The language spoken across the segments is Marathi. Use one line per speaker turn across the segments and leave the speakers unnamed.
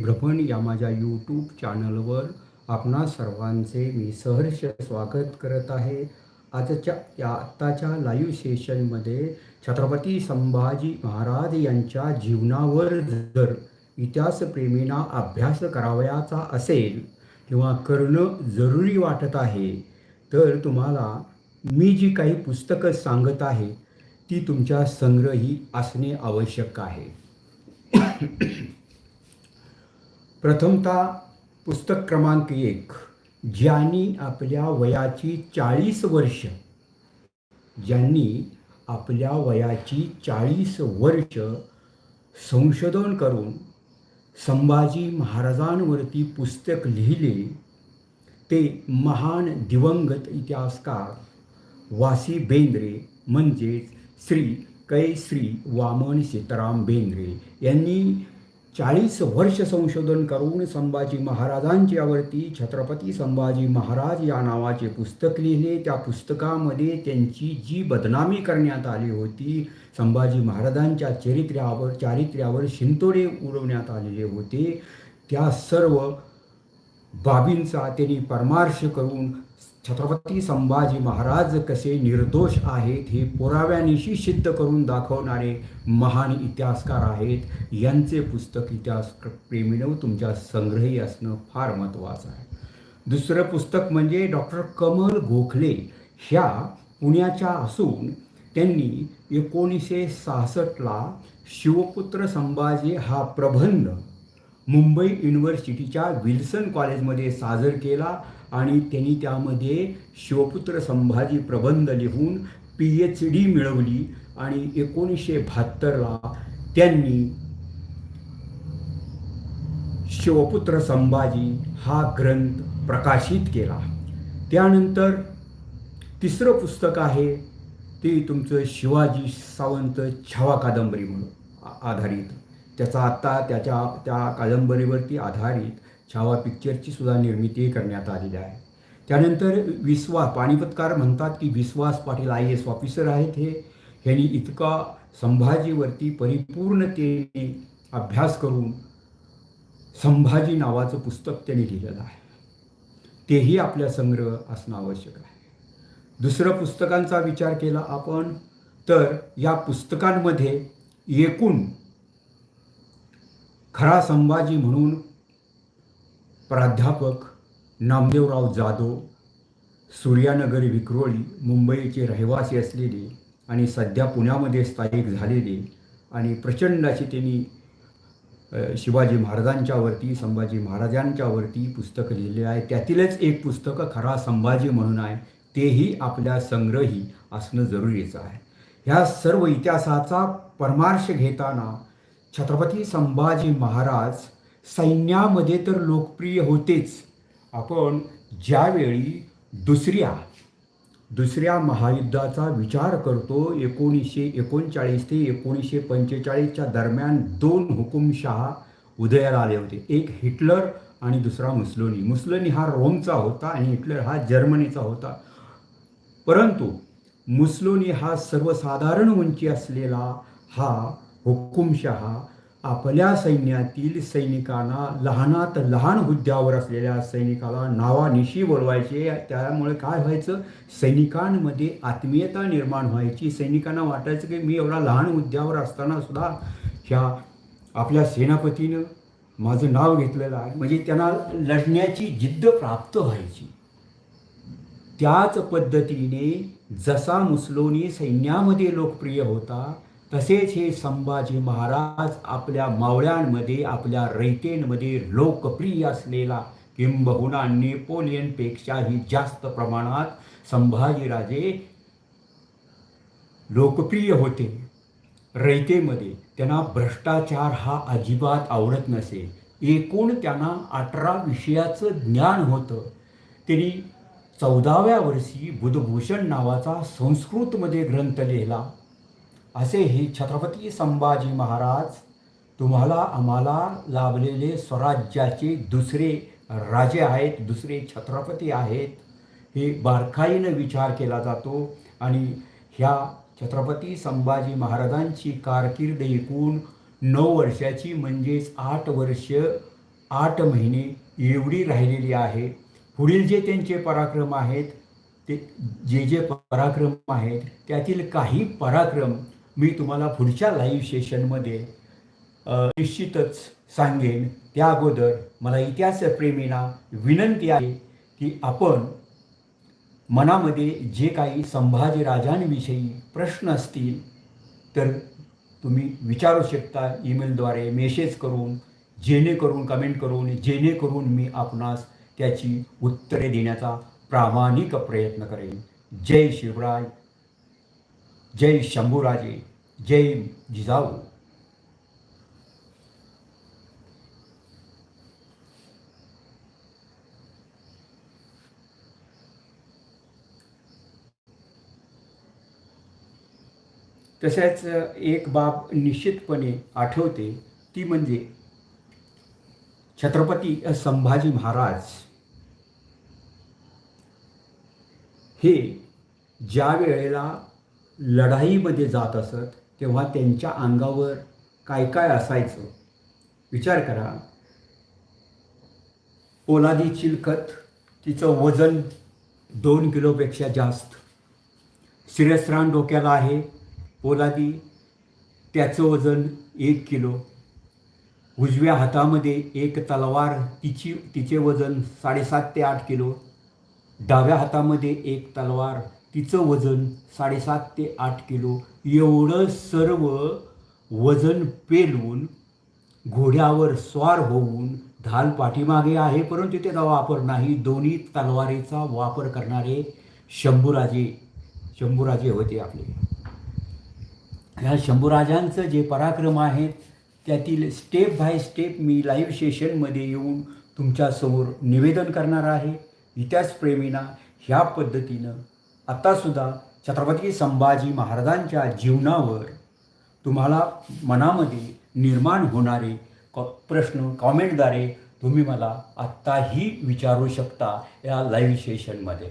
भ्रमण या माझ्या यूट्यूब चॅनलवर आपणा सर्वांचे मी सहर्ष स्वागत करत आहे. आजच्या या आत्ताच्या लाईव्ह सेशनमध्ये छत्रपती संभाजी महाराज यांच्या जीवनावर जर इतिहासप्रेमींना अभ्यास करावयाचा असेल किंवा करणं जरुरी वाटत आहे तर तुम्हाला मी जी काही पुस्तकं सांगत आहे ती तुमच्या संग्रही असणे आवश्यक आहे. प्रथमतः पुस्तक क्रमांक एक ज्यांनी आपल्या वयाची चाळीस वर्ष ज्यांनी आपल्या वयाची चाळीस वर्ष संशोधन करून संभाजी महाराजांवरती पुस्तक लिहिले ते महान दिवंगत इतिहासकार वासी बेंद्रे म्हणजेच श्री कैश्री वामन सीताराम बेंद्रे यांनी चाळीस वर्ष संशोधन करून संभाजी महाराजांच्यावरती छत्रपती संभाजी महाराज या नावाचे पुस्तक लिहिले. त्या पुस्तकामध्ये त्यांची जी बदनामी करण्यात आली होती संभाजी महाराजांच्या चरित्र्यावर चारित्र्यावर शिंतोडे उडवण्यात आलेले होते. त्या सर्व बाबींचा त्यांनी परमार्श करून छत्रपती संभाजी महाराज कसे निर्दोष आहेत हे पुराव्यानिशी सिद्ध करून दाखवणारे महान इतिहासकार आहेत. यांचे पुस्तक इतिहास प्रेमीनं तुमच्या संग्रही असणं फार महत्त्वाचं आहे. दुसरं पुस्तक म्हणजे डॉक्टर कमल गोखले ह्या पुण्याच्या असून त्यांनी एकोणीसशे सहासष्टला शिवपुत्र संभाजी हा प्रबंध मुंबई युनिव्हर्सिटीच्या विल्सन कॉलेजमध्ये सादर केला. आणि त्यांनी त्यामध्ये शिवपुत्र संभाजी प्रबंध लिहून पी एच डी मिळवली आणि एकोणीसशे बहात्तरला त्यांनी शिवपुत्र संभाजी हा ग्रंथ प्रकाशित केला. त्यानंतर तिसरं पुस्तक आहे ते तुमचं शिवाजी सावंत छावा कादंबरी म्हणून आधारित. त्याचा आत्ता त्याच्या त्या कादंबरीवरती आधारित छावा पिक्चरची सुद्धा निर्मिती करण्यात आलेली आहे. त्यानंतर विश्वास पानिपतकार म्हणतात की Vishwas Patil I S officer आहेत हे. ह्यांनी इतका संभाजीवरती परिपूर्णतेने अभ्यास करून संभाजी नावाचं पुस्तक त्यांनी लिहिलेलं आहे. तेही आपल्या संग्रह असणं आवश्यक आहे. दुसरं पुस्तकांचा विचार केला आपण तर या पुस्तकांमध्ये एकूण खरा संभाजी म्हणून प्राध्यापक नामदेवराव जाधव सूर्यानगर विक्रोळी मुंबईचे रहिवासी असलेले आणि सध्या पुण्यामध्ये स्थायिक झालेले आणि प्रचंड अशी त्यांनी शिवाजी महाराजांच्यावरती संभाजी महाराजांच्यावरती पुस्तकं लिहिलेले आहे त्यातीलच एक पुस्तकं खरा संभाजी म्हणून आहे. तेही आपल्या संग्रही असणं जरुरीचं आहे. ह्या सर्व इतिहासाचा परमार्श घेताना छत्रपती संभाजी महाराज सैन्यामध्ये तर लोकप्रिय होतेच. आपण ज्यावेळी दुसऱ्या दुसऱ्या महायुद्धाचा विचार करतो एकोणीसशे एकोणचाळीस ते एकोणीसशे पंचेचाळीसच्या दरम्यान दोन हुकुमशहा उदयाला आले होते. एक हिटलर आणि दुसरा मुस्लोनी. मुस्लोनी हा रोमचा होता आणि हिटलर हा जर्मनीचा होता. परंतु मुस्लोनी हा सर्वसाधारण उंची असलेला हा हुकुमशहा आपल्या सैन्यातील सैनिकांना लहानात लहान हुद्द्यावर असलेल्या सैनिकाला नावानिशी बोलवायचे. त्यामुळे काय व्हायचं? सैनिकांमध्ये आत्मीयता निर्माण व्हायची. सैनिकांना वाटायचं की मी एवढा लहान हुद्द्यावर असताना सुद्धा ह्या आपल्या सेनापतीनं माझं नाव घेतलेलं आहे. म्हणजे त्यांना लढण्याची जिद्द प्राप्त व्हायची. त्याच पद्धतीने जसा मुस्लोनी सैन्यामध्ये लोकप्रिय होता तसेच हे संभाजी महाराज आपल्या मावळ्यांमध्ये आपल्या रयतेंमध्ये लोकप्रिय असलेला किंबहुना नेपोलियनपेक्षाही जास्त प्रमाणात संभाजीराजे लोकप्रिय होते. रयतेमध्ये त्यांना भ्रष्टाचार हा अजिबात आवडत नसे. एकूण त्यांना अठरा विषयाचं ज्ञान होतं. त्यांनी चौदाव्या वर्षी बुधभूषण नावाचा संस्कृतमध्ये ग्रंथ लिहिला. असे हे छत्रपती संभाजी महाराज तुम्हाला आम्हाला लाभलेले स्वराज्याचे दुसरे राजे आहेत दुसरे छत्रपती आहेत हे बारकाईनं विचार केला जातो. आणि ह्या छत्रपती संभाजी महाराजांची कारकीर्द एकूण नऊ वर्षाची म्हणजेच आठ वर्ष आठ महिने एवढी राहिलेली आहे. पुढील जे त्यांचे पराक्रम आहेत ते जे जे पराक्रम आहेत त्यातील काही पराक्रम मी तुम्हाला पुढच्या लाईव्ह सेशनमध्ये निश्चितच सांगेन. त्या अगोदर मला इतिहासप्रेमींना विनंती आहे की आपण मनामध्ये जे काही संभाजीराजांविषयी प्रश्न असतील तर तुम्ही विचारू शकता ईमेलद्वारे मेसेज करून जेणेकरून कमेंट करून जेणेकरून मी आपणास त्याची उत्तरे देण्याचा प्रामाणिक प्रयत्न करेन. जय शिवराय. जय शंभूराजे जय जिजाऊ. तसेच एक बाब निश्चितपणे आठवते ती म्हणजे छत्रपती संभाजी महाराज हे ज्या वेळेला लढाईमध्ये जात असत तेव्हा त्यांच्या अंगावर काय काय असायचं? विचार करा. पोलादी चिलखत तिचं वजन दोन किलोपेक्षा जास्त. शिरस्त्राण डोक्याला आहे. पोलादी त्याचं वजन एक किलो. उजव्या हातामध्ये एक तलवार तिची तिचे वजन साडेसात ते आठ किलो. डाव्या हातामध्ये एक तलवार तिचं वजन साडेसात ते आठ किलो. एवढं सर्व वजन पेलवून घोड्यावर स्वार होऊन ढाल पाठीमागे आहे परंतु त्याचा वापर नाही. दोन्ही तलवारीचा वापर करणारे शंभूराजे शंभूराजे होते आपले. ह्या शंभूराजांचं जे पराक्रम आहेत त्यातील स्टेप बाय स्टेप मी लाईव्ह सेशनमध्ये येऊन तुमच्यासमोर निवेदन करणार आहे. इतिहासप्रेमींना ह्या पद्धतीनं आत्तासुद्धा छत्रपती संभाजी महाराजांच्या जीवनावर तुम्हाला मनामध्ये निर्माण होणारे कॉ प्रश्न कॉमेंटद्वारे तुम्ही मला आत्ताही विचारू शकता या लाईव्ह सेशनमध्ये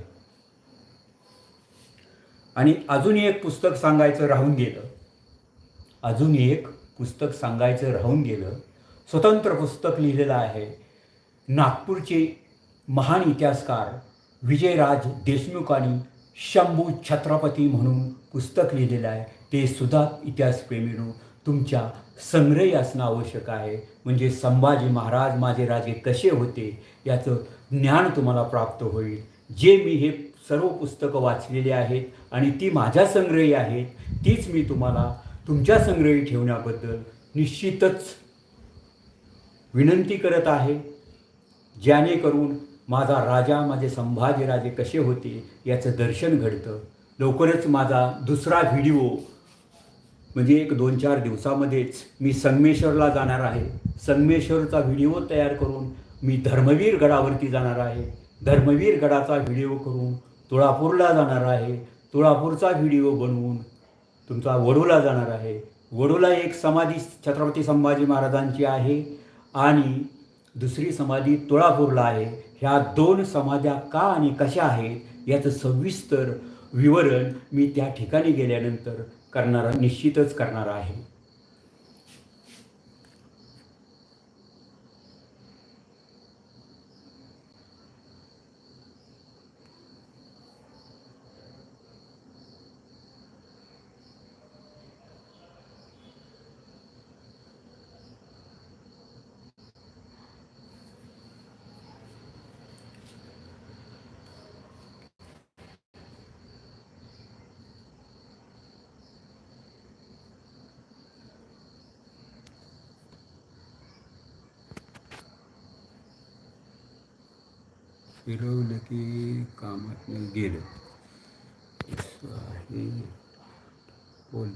आणि अजून एक पुस्तक सांगायचं राहून गेलं. अजून एक पुस्तक सांगायचं राहून गेलं. स्वतंत्र पुस्तक लिहिलेलं आहे. नागपूरचे महान इतिहासकार विजयराज देशमुखांनी शंभू छत्रपती म्हणून पुस्तक लिहिलेलं आहे. ते सुद्धा इतिहासप्रेमीनो तुमच्या संग्रही असणं आवश्यक आहे. म्हणजे संभाजी महाराज माझे राजे कसे होते याचं ज्ञान तुम्हाला प्राप्त होईल. जे मी हे सर्व पुस्तकं वाचलेली आहेत आणि ती माझ्या संग्रही आहेत तीच मी तुम्हाला तुमच्या संग्रही ठेवण्याबद्दल निश्चितच विनंती करत आहे. जेणेकरून माझा राजा माझे संभाजीराजे कसे होते याचं दर्शन घडतं. लवकरच माझा दुसरा व्हिडिओ म्हणजे एक दोन चार दिवसामध्येच मी संगमेश्वरला जाणार आहे. संगमेश्वरचा व्हिडिओ तयार करून मी धर्मवीर गडावरती जाणार आहे. धर्मवीर गडाचा व्हिडिओ करून तुळापूरला जाणार आहे. तुळापूरचा व्हिडिओ बनवून तुमचा वडूला जाणार आहे. वडूला एक समाधी छत्रपती संभाजी महाराजांची आहे आणि दुसरी समाधी तुळापूरला आहे. ह्या दोन समाध्या का आणि कशा आहेत याचं सविस्तर विवरण मी त्या ठिकाणी गेल्यानंतर करणारा निश्चितच करणार आहे. फिरवलं की कामात गेलं. असं आहे. बोल.